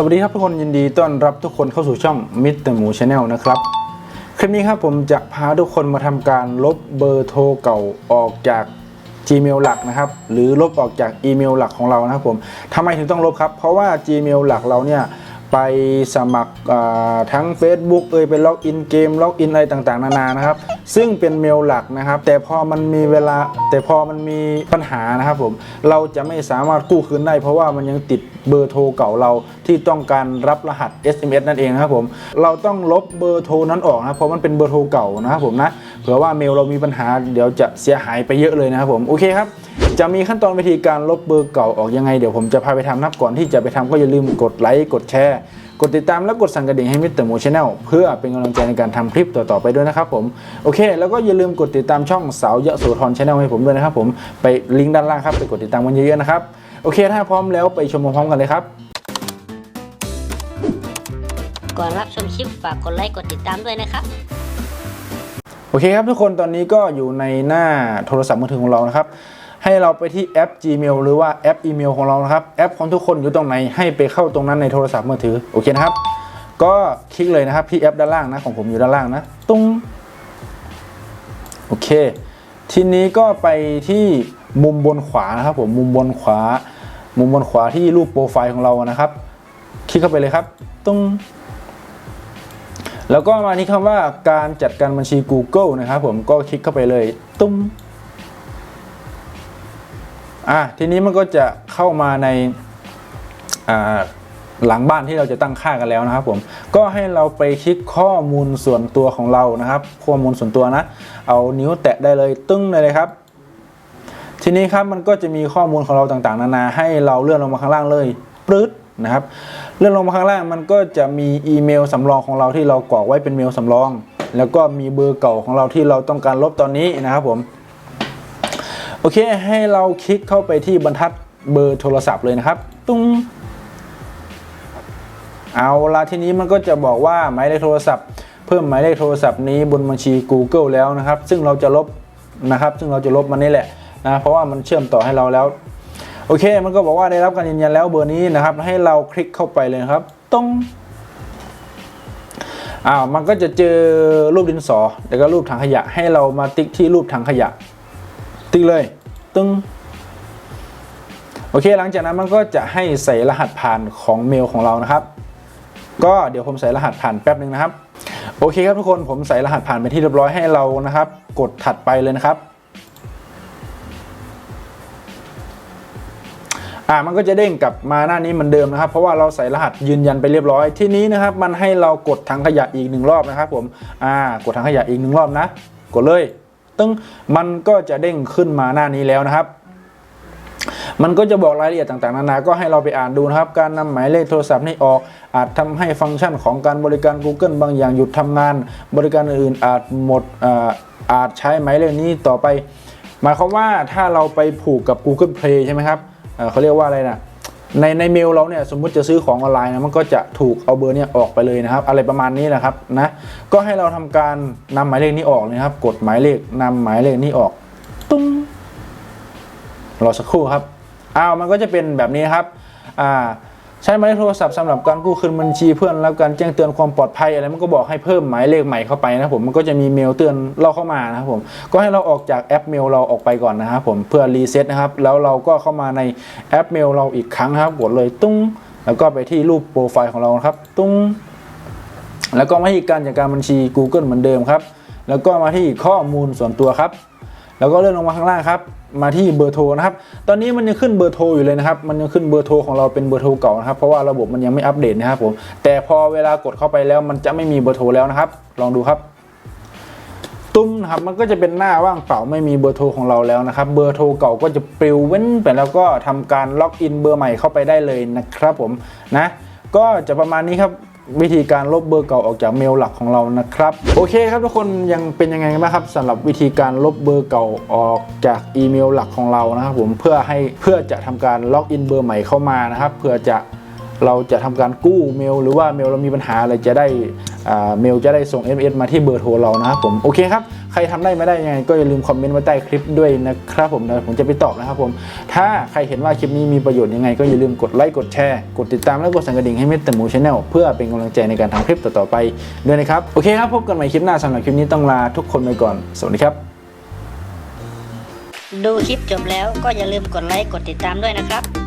สวัสดีครับทุกคนยินดีต้อนรับทุกคนเข้าสู่ช่องมิสเตอร์หมูชาแนลนะครับ คลิปนี้ครับผมจะพาทุกคนมาทำการลบเบอร์โทรเก่าออกจาก Gmail หลักนะครับหรือลบออกจากอีเมลหลักของเรานะครับผมทำไมถึงต้องลบครับ เพราะว่า Gmail หลักเราเนี่ยไปสมัครทั้ง Facebook เอ่ยไปล็อกอินเกมล็อกอินอะไรต่างๆ นานานะครับ ซึ่งเป็นเมลหลักนะครับ แต่พอมันมีเวลาแต่พอมันมีปัญหานะครับผมเราจะไม่สามารถกู้คืนได้ เพราะว่ามันยังติดเบอร์โทรเก่าเราที่ต้องการรับรหัส SMS นั่นเองครับผมเราต้องลบเบอร์โทรนั้นออกนะเพราะมันเป็นเบอร์โทรเก่านะครับผมนะเผื่อว่าเมลเรามีปัญหาเดี๋ยวจะเสียหายไปเยอะเลยนะครับผมโอเคครับ จะมีขั้นตอนวิธีการลบเบอร์เก่าออกยังไงเดี๋ยวผมจะพาไปทำนับก่อนที่จะไปทำก็อย่าลืมกดไลค์กดแชร์กดติดตามและกดสั่นกระดิ่งให้มิสเตอร์โมชแนลเพื่อเป็นกำลังใจในการทำคลิปต่อๆไปด้วยนะครับผมโอเค แล้วก็อย่าลืมกดติดตามช่องสาวยโสธรชาแนลให้ผมด้วยนะครับผมไปลิงก์ด้านล่างครับไปกดติดตามกันเยอะๆนะครับโอเค ถ้าพร้อมแล้วไปชมพร้อมๆกันเลยครับก่อนรับชมคลิปฝากกดไลค์กดติดตามด้วยนะครับโอเคครับทุกคนตอนนี้ก็อยู่ในหน้าโทรศัพท์มือถือของเรานะครับ ให้เราไปที่แอป Gmail หรือว่าแอปอีเมลของเรานะครับ แอปของทุกคนอยู่ตรงไหนให้ไปเข้าตรงนั้นในโทรศัพท์มือถือโอเคนะครับ ก็คลิกเลยนะครับที่แอปด้านล่างนะของผมอยู่ด้านล่างนะตุ้งโอเค ทีนี้ก็ไปที่มุมบนขวานะครับผมมุมบนขวา มุมบนขวาที่รูปโปรไฟล์ของเรานะครับ คลิกเข้าไปเลยครับตุ้งแล้วก็มาที่คำว่าการจัดการบัญชี Google นะครับผมก็คลิกเข้าไปเลยตุ้ม อะทีนี้มันก็จะเข้ามาในาหลังบ้านที่เราจะตั้งค่ากันแล้วนะครับผมก็ให้เราไปคลิกข้อมูลส่วนตัวของเรานะครับ ข้อมูลส่วนตัวนะ เอานิ้วแตะได้เลยตึ้งเลยครับ ทีนี้ครับมันก็จะมีข้อมูลของเราต่างๆ นานา ให้เราเลื่อนลงมาข้างล่างเลยปรึ๊ดนะครับเลื่อนลงมาข้างล่างมันก็จะมีอีเมลสำรองของเราที่เรากรอกไว้เป็นเมลสำรอง แล้วก็มีเบอร์เก่าของเราที่เราต้องการลบตอนนี้นะครับผม โอเค ให้เราคลิกเข้าไปที่บรรทัดเบอร์โทรศัพท์เลยนะครับ ตุ้งเอาละทีนี้มันก็จะบอกว่าหมายเลขโทรศัพท์ เพิ่มหมายเลขโทรศัพท์นี้บนบัญชี Google แล้วนะครับ ซึ่งเราจะลบนะครับ ซึ่งเราจะลบมันนี่แหละนะเพราะว่ามันเชื่อมต่อให้เราแล้ว โอเค มันก็บอกว่าได้รับการยืนยันแล้วเบอร์นี้นะครับ ให้เราคลิกเข้าไปเลยครับตรงอ้าวมันก็จะเจอรูปดินสอแล้วก็รูปถังขยะให้เรามาติ๊กที่รูปถังขยะ ติ๊กเลย ตึ้งโอเคหลังจากนั้นมันก็จะให้ใส่รหัสผ่านของเมลของเรานะครับ ก็เดี๋ยวผมใส่รหัสผ่านแป๊บหนึ่งนะครับ โอเคครับทุกคนผมใส่รหัสผ่านไปที่เรียบร้อยให้เรานะครับ กดถัดไปเลยนะครับอ่ามันก็จะเด้งกลับมาหน้านี้เหมือนเดิมนะครับ เพราะว่าเราใส่รหัสยืนยันไปเรียบร้อยทีนี้นะครับ มันให้เรากดถังขยะอีกหนึ่งรอบนะครับ ผมอ่ากดถังขยะอีกหนึ่งรอบนะ กดเลย ตึ้งมันก็จะเด้งขึ้นมาหน้านี้แล้วนะครับ มันก็จะบอกรายละเอียดต่างๆนานา ก็ให้เราไปอ่านดูนะครับ การนำหมายเลขโทรศัพท์นี้ออกอาจทำให้ฟังก์ชันของการบริการ Google บางอย่างหยุดทำงาน บริการอื่นอาจหมดอาจใช้หมายเลขนี้ต่อไป หมายความว่าถ้าเราไปผูกกับ Google Play ใช่ไหมครับเขาเรียกว่าอะไรนะ ในในเมลเราเนี่ยสมมุติจะซื้อของออนไลน์นะมันก็จะถูกเอาเบอร์เนี่ยออกไปเลยนะครับ อะไรประมาณนี้นะครับนะก็ให้เราทำการนำหมายเลขนี้ออกนะครับ กดหมายเลขนำหมายเลขนี้ออกตุ้งรอสักครู่ครับอ้าวมันก็จะเป็นแบบนี้ครับอ่า ใช้หมายเลขโทรศัพท์สำหรับการกู้คืนบัญชีเพื่อนรับการแจ้งเตือนความปลอดภัยอะไรมันก็บอกให้เพิ่มหมายเลขใหม่เข้าไปนะผมมันก็จะมีเมลเตือนเราเข้ามานะครับผมก็ให้เราออกจากแอปเมลเราออกไปก่อนนะครับผมเพื่อรีเซ็ตนะครับแล้วเราก็เข้ามาในแอปเมลเราอีกครั้งครับกดเลยตุ้งแล้วก็ไปที่รูปโปรไฟล์ของเรานะครับ ตุ้งแล้วก็มาที่การจัดการบัญชี Google เหมือนเดิมครับ แล้วก็มาที่ข้อมูลส่วนตัวครับ แล้วก็เลื่อนลงมาข้างล่างครับมาที่เบอร์โทรนะครับ ตอนนี้มันยังขึ้นเบอร์โทรอยู่เลยนะครับ มันยังขึ้นเบอร์โทรของเราเป็นเบอร์โทรเก่านะครับ เพราะว่าระบบมันยังไม่อัปเดตนะครับผม แต่พอเวลากดเข้าไปแล้วมันจะไม่มีเบอร์โทรแล้วนะครับ ลองดูครับ ตุ้มนะครับ มันก็จะเป็นหน้าว่างเปล่าไม่มีเบอร์โทรของเราแล้วนะครับ เบอร์โทรเก่าก็จะปลิวเว้นไปแล้วก็ทำการล็อกอินเบอร์ใหม่เข้าไปได้เลยนะครับผม นะ ก็จะประมาณนี้ครับ วิธีการลบเบอร์เก่าออกจากเมลหลักของเรานะครับ โอเคครับทุกคนยังเป็นยังไงกันบ้างครับสำหรับวิธีการลบเบอร์เก่าออกจากอีเมลหลักของเรานะครับผมเพื่อให้เพื่อจะทำการล็อกอินเบอร์ใหม่เข้ามานะครับเพื่อจะ เราจะทำการกู้เมล หรือว่าเมลเรามีปัญหาอะไรจะได้เมลจะได้ส่ง MS มาที่เบอร์โทรเรานะครับผมโอเคครับใครทำได้ไม่ได้ยังไงก็อย่าลืมคอมเมนต์ไว้ใต้คลิปด้วยนะครับผมเดี๋ยวผมจะไปตอบนะครับผมถ้าใครเห็นว่าคลิปนี้มีประโยชน์ยังไง ก็อย่าลืมกดไลค์กดแชร์กดติดตามและกดสั่นกระดิ่งให้เมตตาหมูชาแนลเพื่อเป็นกำลังใจในการทำคลิปต่อๆไปด้วยนะครับโอเคครับพบกันใหม่คลิปหน้าสำหรับคลิปนี้ต้องลาทุกคนไปก่อนสวัสดีครับ ดูคลิปจบแล้วก็อย่าลืมกดไลค์กดติดตามด้วยนะครับ